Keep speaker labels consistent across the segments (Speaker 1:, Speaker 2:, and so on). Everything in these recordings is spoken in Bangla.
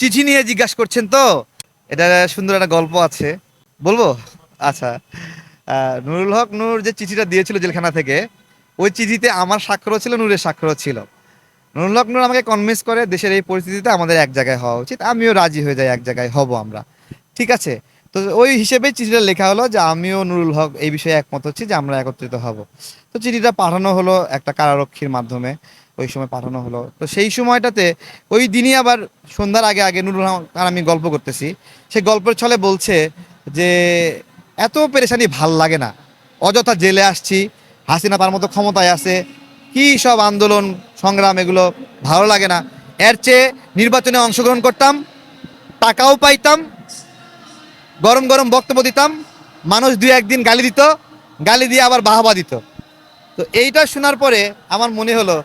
Speaker 1: চিঠি নিয়ে জিজ্ঞাসা করছেন তো? এটা সুন্দর একটা গল্প আছে। বলব? আচ্ছা। নুরুল হক নূর যে চিঠিটা দিয়েছিল জেলখানা থেকে, ওই চিঠিতে আমার স্বাক্ষরও ছিল, নূরের স্বাক্ষরও ছিল। নুরুল হক নূর আমাকে কনভিন্স করে দেশের এই পরিস্থিতিতে আমাদের এক জায়গায় হওয়া উচিত। আমিও রাজি হয়ে যাই, এক জায়গায় হব আমরা। ঠিক আছে? তো ওই হিসেবে চিঠিটা লেখা হলো যে, আমিও নুরুল হক এই বিষয়ে একমত হচ্ছি যে আমরা একত্রিত হব। তো চিঠিটা পাঠানো হলো একটা কারারক্ষীর মাধ্যমে। ওই সময় পাঠানো হলো। তো সেই সময়টাতে ওই দিনই আবার সন্ধ্যার আগে আগে নুরুল আর আমি গল্প করতেছি। সে গল্পের ছলে বলছে যে, এত পেরেশানি ভালো লাগে না। অযথা জেলে আসছি, হাসিনা তার মতো ক্ষমতায় আছে। কি সব আন্দোলন, সংগ্রাম এগুলো ভালো লাগে না। এর চেয়ে নির্বাচনে অংশগ্রহণ করতাম, টাকাও পাইতাম, গরম গরম বক্তব্য দিতাম। মানুষ দুই একদিন গালি দিত, গালি দিয়ে আবার বাহাবা দিত। তো এইটা শোনার পরে আমার মনে হলো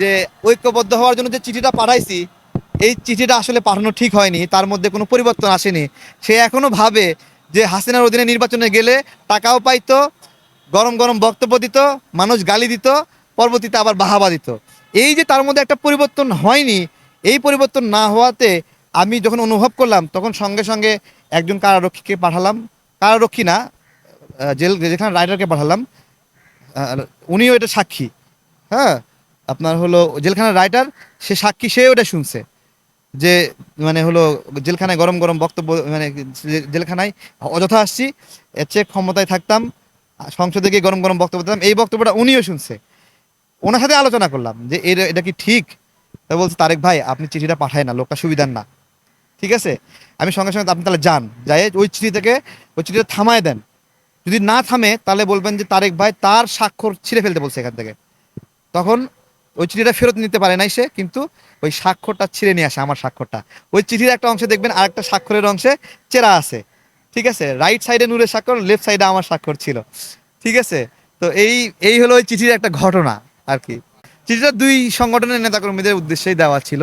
Speaker 1: যে ঐক্যবদ্ধ হওয়ার জন্য যে চিঠিটা পাঠাইছি, এই চিঠিটা আসলে পাঠানো ঠিক হয়নি, তার মধ্যে কোনো পরিবর্তন আসেনি। সে এখনও ভাবে যে হাসিনার অধীনে নির্বাচনে গেলে টাকাও পাইতো, গরম গরম বক্তব্য দিত, মানুষ গালি দিত, পরবর্তীতে আবার বাহাবা দিত। এই যে তার মধ্যে একটা পরিবর্তন হয়নি, এই পরিবর্তন না হওয়াতে আমি যখন অনুভব করলাম, তখন সঙ্গে সঙ্গে একজন কারারক্ষীকে পাঠালাম। কারারক্ষী না জেল যেখানে রাইডারকে পাঠালাম উনিও এটা সাক্ষী। হ্যাঁ? আপনার হলো জেলখানার রাইটার সে সাক্ষী সে ওটা শুনছে। যে মানে হলো জেলখানায় গরম গরম বক্তব্য মানে জেলখানায় অযথা আসছি, এর চেয়ে ক্ষমতায় থাকতাম, সংসদে গিয়ে গরম গরম বক্তব্য দিতাম, এই বক্তব্যটা উনিও শুনছে। ওনার সাথে আলোচনা করলাম যে এটা এটা কি ঠিক? তা বলছে, তারেক ভাই, আপনি চিঠিটা পাঠায় না, লোকটা সুবিধার না। ঠিক আছে? আমি সঙ্গে সঙ্গে আপনি তাহলে যান। যাই ওই চিঠি থেকে, ওই চিঠিটা থামায় দেন। যদি না থামে, তাহলে বলবেন যে, তারেক ভাই, তার স্বাক্ষর ছিঁড়ে ফেলতে বলছে এখান থেকে। তখন ওই চিঠিটা ফেরত নিতে পারে নাই সে, কিন্তু ওই স্বাক্ষরটা ছিঁড়ে নিয়ে আসে আমার স্বাক্ষরটা। ওই চিঠির একটা অংশে দেখবেন আরেকটা স্বাক্ষরের অংশে চেরা আছে। ঠিক আছে? রাইট সাইডে নূরের স্বাক্ষর লেফট সাইডে আমার স্বাক্ষর ছিল। ঠিক আছে? তো এই এই হলো ওই চিঠির একটা ঘটনা আর কি। চিঠিটা দুই সংগঠনের নেতাকর্মীদের উদ্দেশ্যেই দেওয়া ছিল।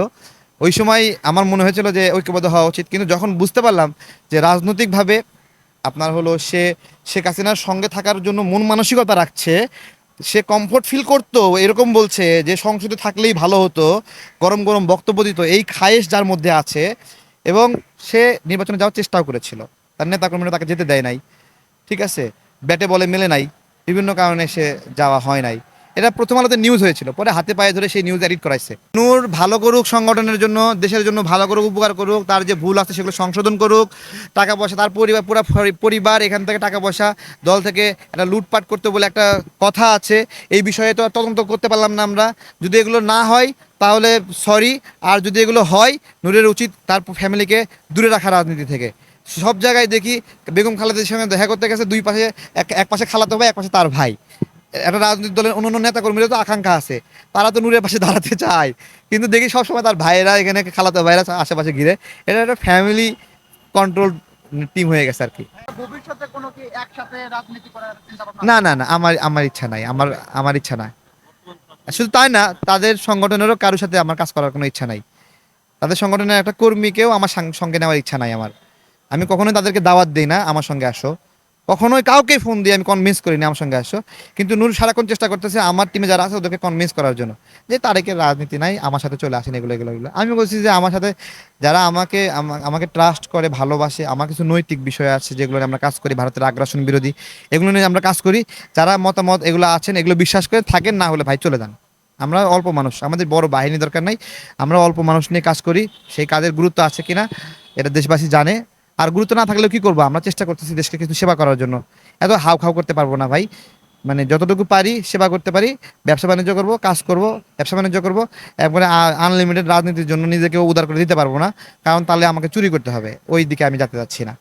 Speaker 1: ওই সময় আমার মনে হয়েছিল যে ঐক্যবদ্ধ হওয়া উচিত, কিন্তু যখন বুঝতে পারলাম যে রাজনৈতিকভাবে আপনার হলো সে, শেখ হাসিনার সঙ্গে থাকার জন্য মন মানসিকতা রাখছে সে কমফোর্ট ফিল করতো, এরকম বলছে যে সংসদে থাকলেই ভালো হতো, গরম গরম বক্তব্য দিত, এই খায়েশ যার মধ্যে আছে এবং সে নির্বাচনে যাওয়ার চেষ্টাও করেছিল। তার নেতাকর্মীরা তাকে যেতে দেয় নাই। ঠিক আছে? ব্যাটে বলে মেলে নাই। বিভিন্ন কারণে সে যাওয়া হয় নাই। এটা প্রথম আলোতে নিউজ হয়েছিল। পরে হাতে পায়ে ধরে সেই নিউজ এডিট করাইছে। নূর ভালো করুক, সংগঠনের জন্য, দেশের জন্য ভালো করুক, উপকার করুক, তার যে ভুল আছে সেগুলো সংশোধন করুক, টাকা পয়সা, তার পরিবার, পুরো পরিবার এখান থেকে টাকা পয়সা, দল থেকে একটা লুটপাট করতে বলে একটা কথা আছে, এই বিষয়ে তো তদন্ত করতে পারলাম না আমরা। যদি এগুলো না হয়, তাহলে সরি আর যদি এগুলো হয়, নূরের উচিত তার ফ্যামিলিকে দূরে রাখা রাজনীতি থেকে। সব জায়গায় দেখি, বেগম খালেদের সঙ্গে দেখা করতে গেছে, দুই পাশে এক পাশে খালাতো ভাই, এক পাশে তার ভাই। একটা রাজনৈতিক দলের অন্য অন্য নেতা কর্মীরা তো আকাঙ্ক্ষা আছে। তারা তো নূরের পাশে দাঁড়াতে চায়। কিন্তু দেখি সবসময় তার ভাইয়েরা এখানে খালাতো ভাইরা আশেপাশে ঘিরে। এটা একটা ফ্যামিলি কন্ট্রোল টিম হয়ে গেছে আর কি। না না না আমার আমার ইচ্ছা নাই। আমার আমার ইচ্ছা নাই। শুধু তাই না তাদের সংগঠনেরও কারোর সাথে আমার কাজ করার কোনো ইচ্ছা নাই। তাদের সংগঠনের একটা কর্মীকেও আমার সঙ্গে নেওয়ার ইচ্ছা নাই আমার। আমি কখনোই তাদেরকে দাওয়াত দিই না আমার সঙ্গে আসো। কখনোই কাউকে ফোন দিয়ে আমি কনভিন্স করিনি আমার সঙ্গে আসো। কিন্তু নূর সারাক্ষণ চেষ্টা করতেছে আমার টিমে যারা আছে ওদেরকে কনভিন্স করার জন্য। যে তারেকের রাজনীতি নাই, আমার সাথে চলে আসেন এগুলো এগুলো এগুলো। আমি বলছি যে আমার সাথে যারা আমাকে আমাকে ট্রাস্ট করে, ভালোবাসে, আমার কিছু নৈতিক বিষয় আছে যেগুলো নিয়ে আমরা কাজ করি, ভারতের আগ্রাসন বিরোধী, এগুলো নিয়ে আমরা কাজ করি, যারা মতামত এগুলো আছেন, এগুলো বিশ্বাস করে থাকেন, না হলে ভাই চলে যান। আমরা অল্প মানুষ, আমাদের বড় বাহিনী দরকার নাই, আমরা অল্প মানুষ নিয়ে কাজ করি, সেই কাজের গুরুত্ব আছে কিনা, এটা দেশবাসী জানে। আর গুরুত্ব না থাকলেও কি করব? আমরা চেষ্টা করতেছি দেশকে কিছু সেবা করার জন্য। এত হাউ খাউ করতে পারব না ভাই। মানে যতটুকু পারি সেবা করতে পারি, ব্যবসা বাণিজ্য করব, কাজ করব, ব্যবসা বাণিজ্য করব একবারে আনলিমিটেড রাজনীতির জন্য নিজেকে উদার করে দিতে পারব না। কারণ তাহলে আমাকে চুরি করতে হবে। ওই দিকে আমি যেতে যাচ্ছি না।